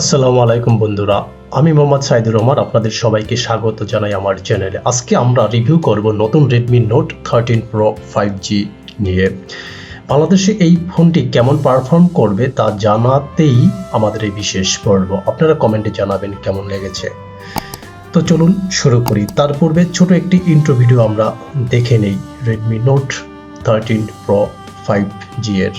আসসালামু আলাইকুম বন্ধুরা, আমি মোহাম্মদ সাইদুর রহমান, আপনাদের সবাইকে স্বাগত জানাই আমার চ্যানেলে। আজকে আমরা রিভিউ করব নতুন Redmi Note thirteen Pro five G নিয়ে। বাংলাদেশে এই ফোনটি কেমন পারফর্ম করবে তা জানাতেই আমাদের এই বিশেষ পর্ব। আপনারা কমেন্টে জানাবেন কেমন লেগেছে। তো চলুন শুরু করি। তার পূর্বে ছোট একটি ইন্ট্রো ভিডিও আমরা দেখে নেই Redmi Note thirteen Pro five G এর।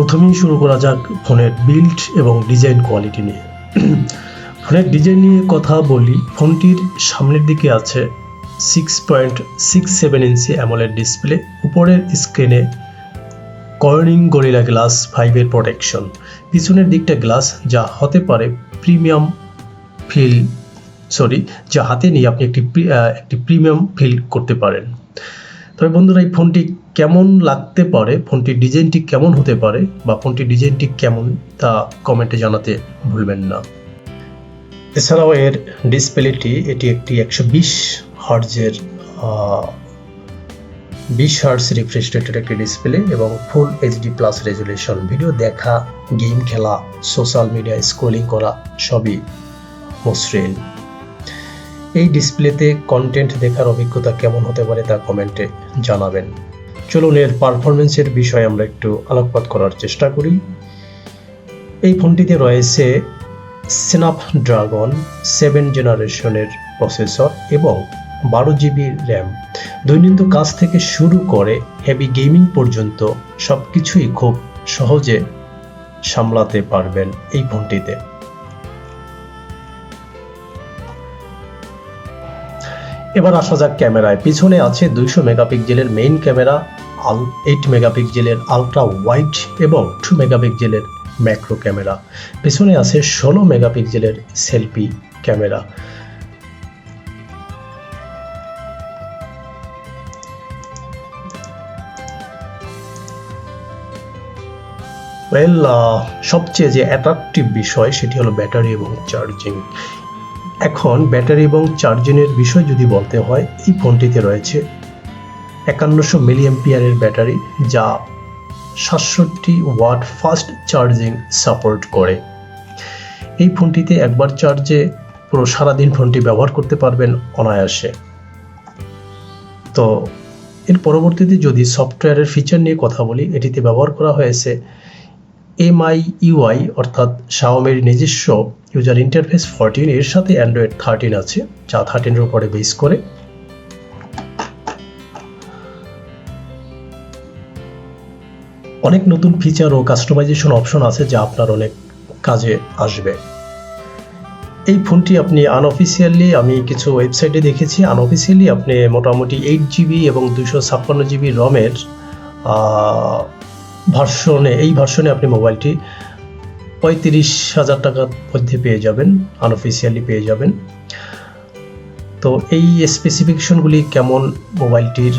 প্রথমেই শুরু করা যাক ফোনের বিল্ড এবং ডিজাইন কোয়ালিটি নিয়ে। ফোনের ডিজাইন নিয়ে কথা বলি, ফোনটির সামনের দিকে আছে six point six seven inch AMOLED display উপরের স্ক্রিনে কর্নিং গরিলা গ্লাস ফাইভের প্রোটেকশন পিছনের দিকটা গ্লাস যা হতে পারে প্রিমিয়াম ফিল সরি যা হাতে নিয়ে আপনি একটি একটি প্রিমিয়াম ফিল করতে পারেন। তবে বন্ধুরা, এই ফোনটি কেমন লাগতে পারে, ফোনটির ডিজাইনটি কেমন হতে পারে বা ফোনটির ডিজাইনটি কেমন, তা কমেন্টে জানাতে ভুলবেন না। এছাড়াও এর ডিসপ্লেটি এটি একটি একশো বিশ হার্জের বিশ হার্জ রিফ্রেশ একটি ডিসপ্লে এবং full HD plus resolution video দেখা গেম খেলা সোশ্যাল মিডিয়া স্ক্রোলিং করা সবই মসৃণ। এই ডিসপ্লেতে কন্টেন্ট দেখার অভিজ্ঞতা কেমন হতে পারে তা কমেন্টে জানাবেন। চলুন এর পারফরমেন্সের বিষয়ে আমরা একটু আলোকপাত করার চেষ্টা করি। এই ফোনটিতে রয়েছে স্ন্যাপ ড্রাগন সেভেন জেনারেশনের প্রসেসর এবং বারো জিবি র্যাম দৈনন্দিন কাজ থেকে শুরু করে হেভি গেমিং পর্যন্ত সব কিছুই খুব সহজে সামলাতে পারবেন এই ফোনটিতে। এবার আসা যাক ক্যামেরায়। পিছনে আছে দুইশো মেগাপিক্সেলের মেইন ক্যামেরা আল এইট মেগাপিক্সেলের আলট্রা ওয়াইড এবং টু মেগাপিক্সেলের ম্যাক্রো ক্যামেরা পিছনে আছে ষোলো মেগাপিক্সেলের সেলফি ক্যামেরা ওয়েল সবচেয়ে যে অ্যাট্রাকটিভ বিষয় সেটি হলো ব্যাটারি এবং চার্জিং এখন ব্যাটারি এবং চার্জিংয়ের বিষয় যদি বলতে হয়, এই ফোনটিতে রয়েছে একান্নশো মিলি এম্পিয়ারের ব্যাটারি যা সাতষট্টি ওয়াট ফাস্ট চার্জিং সাপোর্ট করে। এই ফোনটিতে একবার চার্জে পুরো সারাদিন ফোনটি ব্যবহার করতে পারবেন অনায়াসে। তো, এর পরবর্তীতে যদি সফটওয়্যারের ফিচার নিয়ে কথা বলি, এটিতে ব্যবহার করা হয়েছে এমআই ইউআই অর্থাৎ শাওমির নিজস্ব ইউজার ইন্টারফেস ফোরটিন এর সাথে অ্যান্ড্রয়েড থার্টিন আছে, যা থার্টিনের উপরে বেস করে। অনেক নতুন ফিচার ও কাস্টমাইজেশন অপশন আছে যা আপনার অনেক কাজে আসবে। এই ফোনটি আপনি আনঅফিসিয়ালি আমি কিছু ওয়েবসাইটে দেখেছি আনঅফিসিয়ালি আপনি মোটামুটি এইট জিবি এবং দুশো ছাপ্পান্ন জিবি রমের ভার্সনে, এই ভার্সনে আপনি মোবাইলটি পঁয়ত্রিশ হাজার টাকার মধ্যে পেয়ে যাবেন আনঅফিসিয়ালি পেয়ে যাবেন। তো এই স্পেসিফিকেশনগুলি কেমন মোবাইলটির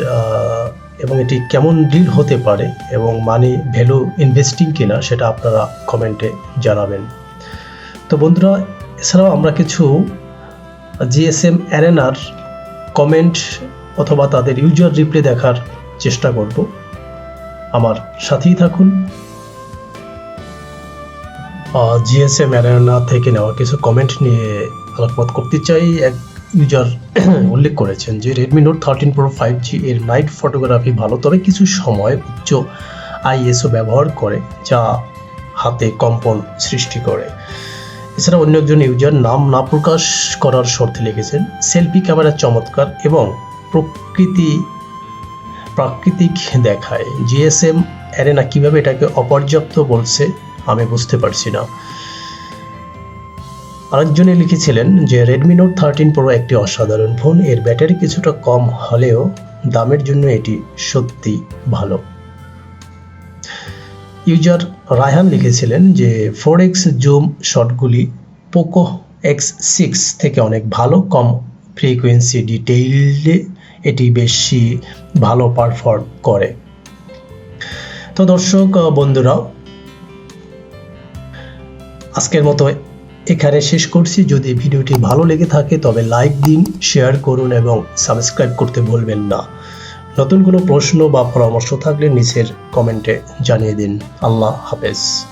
এবং এটি কেমন ডিল হতে পারে এবং মানি ভ্যালু ইনভেস্টিং কিনা সেটা আপনারা কমেন্টে জানাবেন। তো বন্ধুরা, এছাড়াও আমরা কিছু জিএসএম অ্যারেনার কমেন্ট অথবা তাদের ইউজার রিপ্লে দেখার চেষ্টা করব। আমার সাথেই থাকুন। জিএসএম অ্যারেনা থেকে নেওয়া কিছু কমেন্ট নিয়ে আলোকপাত করতে চাই। এক ইউজার উল্লেখ করেছেন যে Redmi Note thirteen Pro five G এর নাইট ফটোগ্রাফি ভালো, তবে কিছু সময় উচ্চ আইএসও ব্যবহার করে, যা হাতে কম্পন সৃষ্টি করে। এছাড়া অন্য একজন ইউজার নাম না প্রকাশ করার শর্তে লিখেছেন সেলফি ক্যামেরা চমৎকার এবং প্রকৃতি প্রাকৃতিক দেখায়। জিএসএম অ্যারেনা কীভাবে এটাকে অপর্যাপ্ত বলছে, আমি বুঝতে পারছি না। আরেকজনে লিখেছিলেন যে রেডমি নোট থার্টিন প্রো একটি অসাধারণ ফোন এর ব্যাটারি কিছুটা কম হলেও দামের জন্য এটি সত্যি ভালো। ইউজার রায়হান লিখেছিলেন যে ফোর এক্স জুম শটগুলি পোকো এক্স সিক্স থেকে অনেক ভালো, কম ফ্রিকোয়েন্সি ডিটেইলে এটি বেশি ভালো পারফর্ম করে। তো দর্শক বন্ধুরা আজকের মতো এখানে শেষ করছি। যদি ভিডিওটি ভালো লেগে থাকে, তবে লাইক দিন শেয়ার করুন এবং সাবস্ক্রাইব করতে ভুলবেন না। নতুন কোনো প্রশ্ন বা পরামর্শ থাকলে নিচের কমেন্টে জানিয়ে দিন। আল্লাহ হাফেজ।